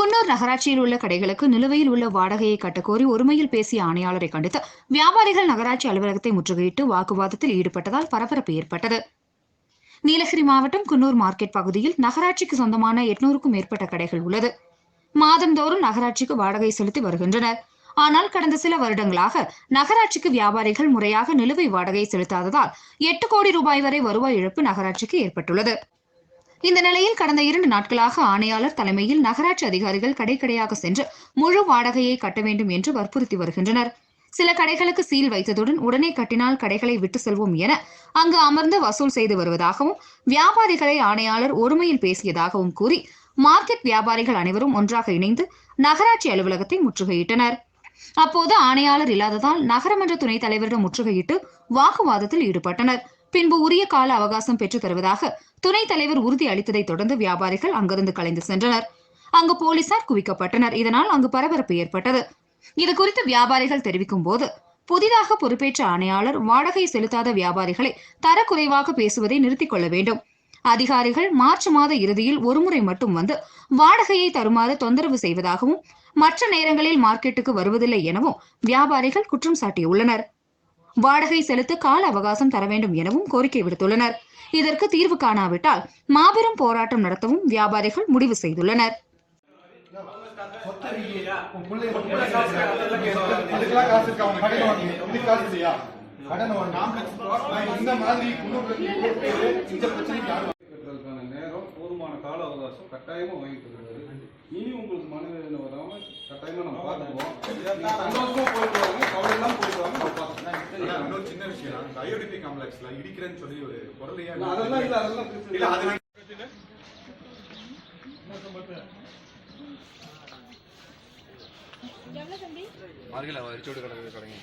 குன்னூர் நகராட்சியில் உள்ள கடைகளுக்கு நிலுவையில் உள்ள வாடகையை கட்டக்கோரி ஒருமையில் பேசிய ஆணையாளரை கண்டித்து வியாபாரிகள் நகராட்சி அலுவலகத்தை முற்றுகையிட்டு வாக்குவாதத்தில் ஈடுபட்டதால் பரபரப்பு ஏற்பட்டது. நீலகிரி மாவட்டம் குன்னூர் மார்க்கெட் பகுதியில் நகராட்சிக்கு சொந்தமான எட்நூறுக்கும் மேற்பட்ட கடைகள் உள்ளது. மாதந்தோறும் நகராட்சிக்கு வாடகை செலுத்தி வருகின்றனர். ஆனால் கடந்த சில வருடங்களாக நகராட்சிக்கு வியாபாரிகள் முறையாக நிலுவை வாடகை செலுத்தாததால் எட்டு கோடி ரூபாய் வரை வருவாய் இழப்பு நகராட்சிக்கு ஏற்பட்டுள்ளது. இந்த நிலையில் கடந்த இரண்டு நாட்களாக ஆணையாளர் தலைமையில் நகராட்சி அதிகாரிகள் கடைக்கடையாக சென்று முழு வாடகையை கட்ட வேண்டும் என்று வற்புறுத்தி வருகின்றனர். சில கடைகளுக்கு சீல் வைத்ததுடன் உடனே கட்டினால் கடைகளை விட்டு செல்வோம் என அங்கு அமர்ந்து வசூல் செய்து வருவதாகவும் வியாபாரிகளை ஆணையாளர் ஒருமையில் பேசியதாகவும் கூறி மார்க்கெட் வியாபாரிகள் அனைவரும் ஒன்றாக இணைந்து நகராட்சி அலுவலகத்தை முற்றுகையிட்டனர். அப்போது ஆணையாளர் இல்லாததால் நகரமன்ற துணைத் தலைவரிடம் முற்றுகையிட்டு வாக்குவாதத்தில் ஈடுபட்டனர். பின்பு உரிய கால அவகாசம் பெற்றுத் தருவதாக துணைத் தலைவர் உறுதி அளித்ததைத் தொடர்ந்து வியாபாரிகள் அங்கிருந்து கலைந்து சென்றனர். அங்கு போலீசார் குவிக்கப்பட்டனர். இதனால் அங்கு பரபரப்பு ஏற்பட்டது. இது குறித்து வியாபாரிகள் தெரிவிக்கும் போது புதிதாக பொறுப்பேற்ற ஆணையாளர் வாடகை செலுத்தாத வியாபாரிகளை தரக்குறைவாக பேசுவதை நிறுத்திக் கொள்ள வேண்டும். அதிகாரிகள் மார்ச் மாத இறுதியில் ஒருமுறை மட்டும் வந்து வாடகையை தருமாறு தொந்தரவு செய்வதாகவும் மற்ற நேரங்களில் மார்க்கெட்டுக்கு வருவதில்லை எனவும் வியாபாரிகள் குற்றம் சாட்டியுள்ளனர். வாடகை செலுத்த கால அவகாசம் தர வேண்டும் எனவும் கோரிக்கை விடுத்துள்ளனர். இதற்கு தீர்வு காணாவிட்டால் மாபெரும் போராட்டம் நடத்தவும் வியாபாரிகள் முடிவு செய்துள்ளனர். போதுமான கால அவகாசம் கட்டாயமா வாங்கிட்டு இருக்காரு இனி உங்களுக்கு மனவேதனை வராம கட்டாயமா நம்ம பார்த்துக்குவோம். விஷயம். இந்த ஐஓடிபி காம்ப்ளெக்ஸ்ல இடிக்கிறேன்னு சொல்லி ஒரு பொருளையா அதெல்லாம் இல்ல அதெல்லாம் இல்ல. இல்ல. அது மார்கெல வரிச்சோடு கிடக்குது கடைங்க